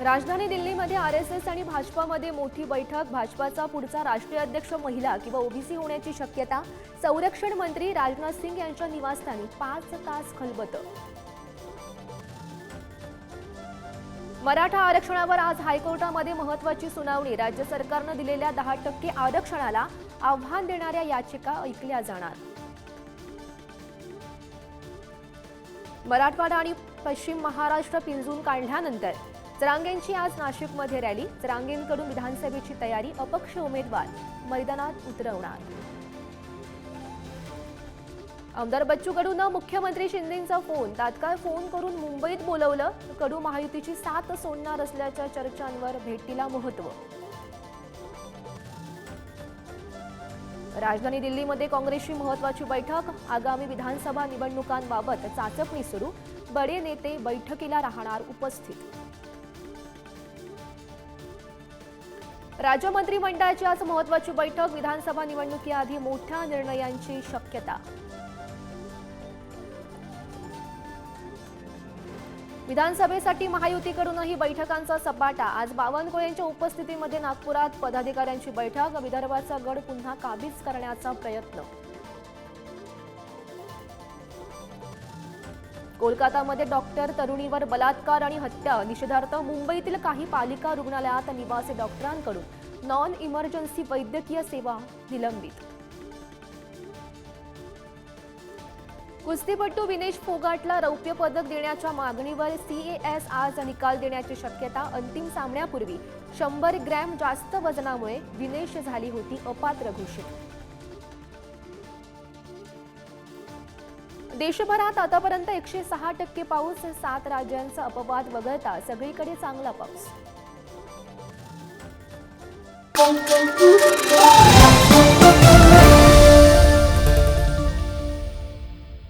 राजधानी दिल्लीमध्ये R S S आणि भाजपामध्ये मोठी बैठक. भाजपाचा पुढचा राष्ट्रीय अध्यक्ष महिला किंवा ओबीसी होण्याची शक्यता. संरक्षण मंत्री राजनाथ सिंग यांच्या निवासस्थानी पाच तास खलबत. मराठा आरक्षणावर आज हायकोर्टामध्ये महत्वाची सुनावणी. राज्य सरकारनं दिलेल्या दहा टक्के आरक्षणाला आव्हान देणाऱ्या याचिका ऐकल्या जाणार. मराठवाडा आणि पश्चिम महाराष्ट्र पिंजून काढल्यानंतर चरांगेंची आज नाशिकमध्ये रॅली. चरांगेंकडून विधानसभेची तयारी अपक्ष उमेदवार मैदानात उतरवणार. आमदार बच्चू कडूनं मुख्यमंत्री शिंदेंचा फोन. तात्काळ फोन करून मुंबईत बोलवलं. कडू महायुतीची साथ सोडणार असल्याच्या चर्चांवर भेटीला महत्त्व. राजधानी दिल्लीमध्ये काँग्रेसची महत्वाची बैठक. आगामी विधानसभा निवडणुकांबाबत चाचपणी सुरू. बडे नेते बैठकीला राहणार उपस्थित. राज्य मंत्रिमंडळाची आज महत्वाची बैठक. विधानसभा निवडणुकीआधी मोठ्या निर्णयांची शक्यता. विधानसभेसाठी महायुतीकडूनही बैठकांचा सपाटा. आज बावनकुळेंच्या उपस्थितीमध्ये नागपुरात पदाधिकाऱ्यांची बैठक. विदर्भाचा गड पुन्हा काबीज करण्याचा प्रयत्न. कोलकातामध्ये डॉक्टर तरुणीवर बलात्कार आणि हत्या. निषेधार्थ मुंबईतील काही पालिका रुग्णालयात निवासी डॉक्टरांकडून नॉन इमर्जन्सी वैद्यकीय सेवा निलंबित. कुस्तीपटू विनेश फोगाटला रौप्य पदक देण्याच्या मागणीवर सीएएस आज निकाल देण्याची शक्यता अंतिम सामन्यापूर्वी. शंभर ग्रॅम जास्त वजनामुळे विनेश झाली होती अपात्र घोषित. देशभरात आतापर्यंत एकशे सहा टक्के पाऊस सात राज्यांचा अपवाद वगळता सगळीकडे चांगला पाऊस.